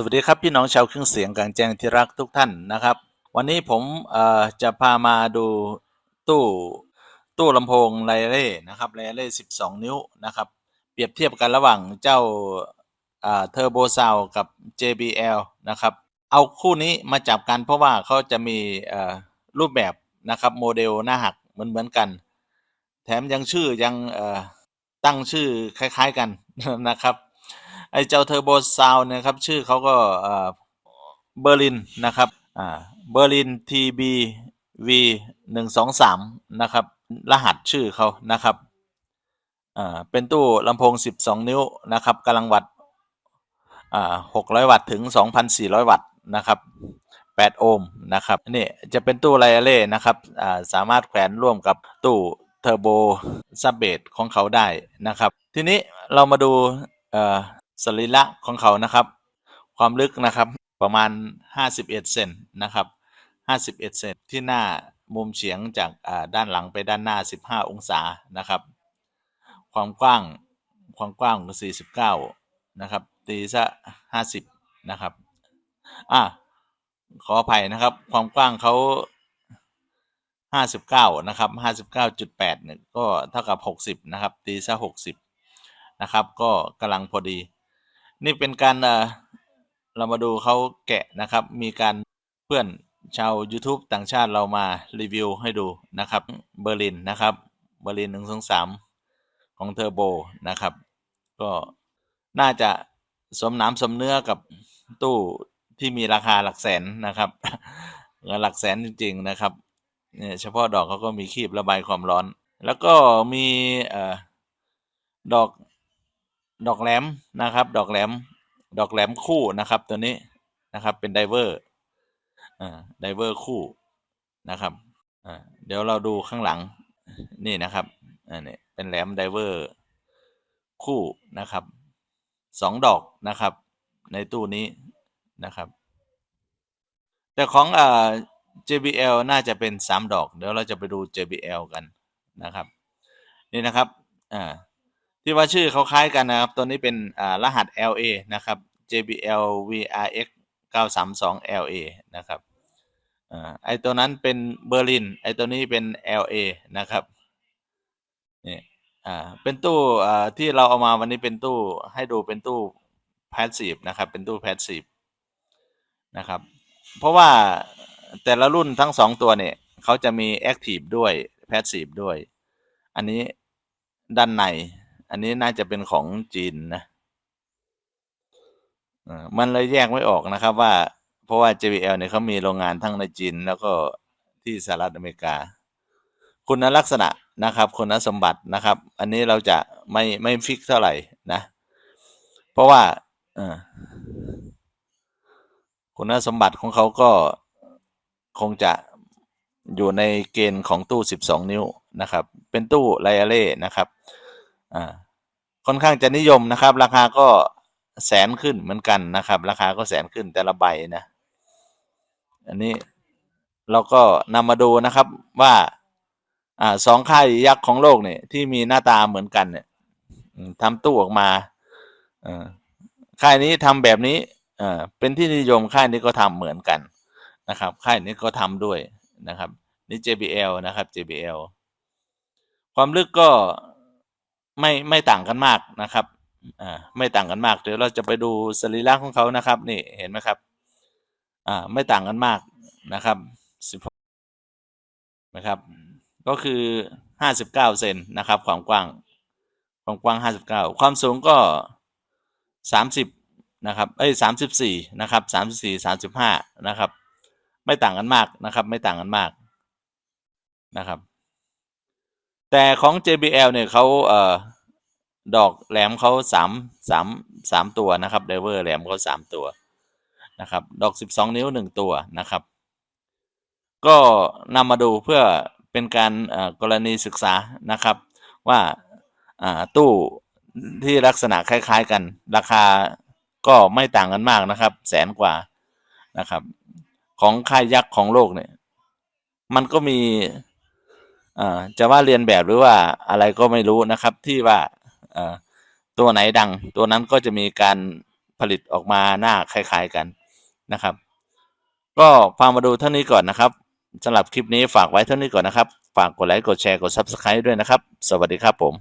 สวัสดีครับพี่น้องชาวเครื่องเสียงกลางแจ้งที่รักทุกท่านนะครับ วันนี้ผมจะพามาดูตู้ตู้ลำโพงไลเล่นะครับไลเล่12 นิ้วนะครับ เปรียบเทียบกันระหว่างเจ้าเทอร์โบซาวกับ JBL นะครับ เอาคู่นี้มาจับกันเพราะว่าเขาจะมีรูปแบบนะครับโมเดลหน้าหักเหมือนเหมือนกัน แถมยังชื่อยังตั้งชื่อคล้ายๆกันนะครับ ไอ้เจ้าเทอร์โบซาวนะครับ ชื่อเขาก็เบอร์ลินนะครับเบอร์ลิน TB V หนึ่งสองสามนะครับ รหัสชื่อเขานะครับเป็นตู้ลำโพง 12 นิ้วนะครับกำลังวัตต์อ่า600 วัตต์ถึง 2,400 วัตต์นะครับ8โอห์มนะครับนี่จะเป็นตู้ไลอาเล่นะครับาสามารถแขวนร่วมกับตู้เทอร์โบซับเบสของเขาได้นะครับ ทีนี้เรามาดู สรีระของเขานะครับ ความลึกนะครับประมาณ 51 เซนนะครับ 51 เซนที่หน้ามุมเฉียงจากด้านหลังไปด้านหน้า 15 องศานะครับ ความกว้างความกว้างของ49 นะครับ ตีซะ 50 นะครับ อะขออภัยนะครับ ความกว้างเขา59 นะครับ 59.8เนี่ยก็เท่ากับ 60 นะครับ ตีซะ 60 นะครับ ก็กำลังพอดี นี่เป็นการเรามาดูเขาแกะนะครับ มีการเพื่อนชาว YouTube ต่างชาติเรามารีวิวให้ดูนะครับ เบอร์ลินนะครับ เบอร์ลิน123ของเทอร์โบนะครับ ก็น่าจะสมน้ำสมเนื้อกับตู้ที่มีราคาหลักแสนนะครับหลักแสนจริง ๆนะครับเนี่ยเฉพาะดอกเขาก็มีคีบระบายความร้อน แล้วก็มีอดอก ดอกแหลมนะครับ ดอกแหลม ดอกแหลมคู่นะครับ ตัวนี้นะครับ เป็นไดเวอร์อ่าไดเวอร์คู่นะครับอ่าเดี๋ยวเราดูข้างหลังนี่นะครับอันนี้เป็นแหลมไดเวอร์คู่นะครับสองดอกนะครับ ในตู้นี้นะครับ แต่ของอ่า JBL น่าจะเป็นสามดอก เดี๋ยวเราจะไปดู JBL กันนะครับ นี่นะครับอ่า ที่ว่าชื่อเขาคล้ายกันนะครับ ตัวนี้เป็นรหัส LA นะครับ JBL VRX 932 LA นะครับอไอตัวนั้นเป็นเบอร์ลิน ไอตัวนี้เป็น LA นะครับนี่อ่าเป็นตู้อ่าที่เราเอามาวันนี้เป็นตู้ให้ดูเป็นตู้ passive นะครับ เป็นตู้ passive นะครับ เพราะว่าแต่ละรุ่นทั้งสองตัวเนี่ยเขาจะมี active ด้วย passive ด้วย อันนี้ด้านใน อันนี้น่าจะเป็นของจีนนะมันเลยแยกไม่ออกนะครับว่า เพราะว่า JBL เนี่ยเขามีโรงงานทั้งในจีน แล้วก็ที่สหรัฐอเมริกา คุณลักษณะนะครับ คุณสมบัตินะครับ อันนี้เราจะไม่ไม่ฟิกเท่าไหร่นะ เพราะว่าคุณสมบัติของเขาก็คงจะอยู่ในเกณฑ์ของตู้ 12 นิ้วนะครับ เป็นตู้ไลอาเล่นะครับ อ่าค่อนข้างจะนิยมนะครับ ราคาก็แสนขึ้นเหมือนกันนะครับ ราคาก็แสนขึ้นแต่ละใบนะ อันนี้เราก็นำมาดูนะครับว่าอ่าสองค่ายยักษ์ของโลกเนี่ยที่มีหน้าตาเหมือนกันเนี่ยทำตู้ออกมาค่ายนี้ทำแบบนี้เป็นที่นิยมค่ายนี้ก็ทำเหมือนกันนะครับ ค่ายนี้ก็ทำด้วยนะครับ นี่ JBL นะครับ JBL ความลึกก็ ไม่ไม่ต่างกันมากนะครับอ่าไม่ต่างกันมาก เดี๋ยวเราจะไปดูสรีระของเขานะครับ นี่เห็นไหมครับอ่าไม่ต่างกันมากนะครับสิบนะครับ ก็คือห้าสิบเก้าเซนนะครับความกว้างความกว้างห้าสิบเก้าความสูงก็สามสิบนะครับเอ้ยสามสิบสี่นะครับสามสิบสี่สามสิบห้านะครับ ไม่ต่างกันมากนะครับ ไม่ต่างกันมากนะครับ แต่ของ JBL เนี่ยเขาเอ่อดอกแหลมเขาสามสามสามตัวนะครับไดเวอร์แหลมเขาสามตัวนะครับ ดอกสิบสองนิ้วหนึ่งตัวนะครับ ก็นำมาดูเพื่อเป็นการกรณีศึกษานะครับ ว่าตู้ที่ลักษณะคล้าย ๆ กัน ราคาก็ไม่ต่างกันมากนะครับ แสนกว่านะครับ ของค่ายยักษ์ของโลกเนี่ย มันก็มี จะว่าเรียนแบบหรือว่าอะไรก็ไม่รู้นะครับที่ว่าตัวไหนดัง ตัวนั้นก็จะมีการผลิตออกมาหน้าคล้าย ๆกันนะครับ ก็พามาดูเท่านี้ก่อนนะครับสำหรับคลิปนี้ฝากไว้เท่านี้ก่อนนะครับ ฝากกดไลค์กดแชร์กด Subscribe ด้วยนะครับ สวัสดีครับผม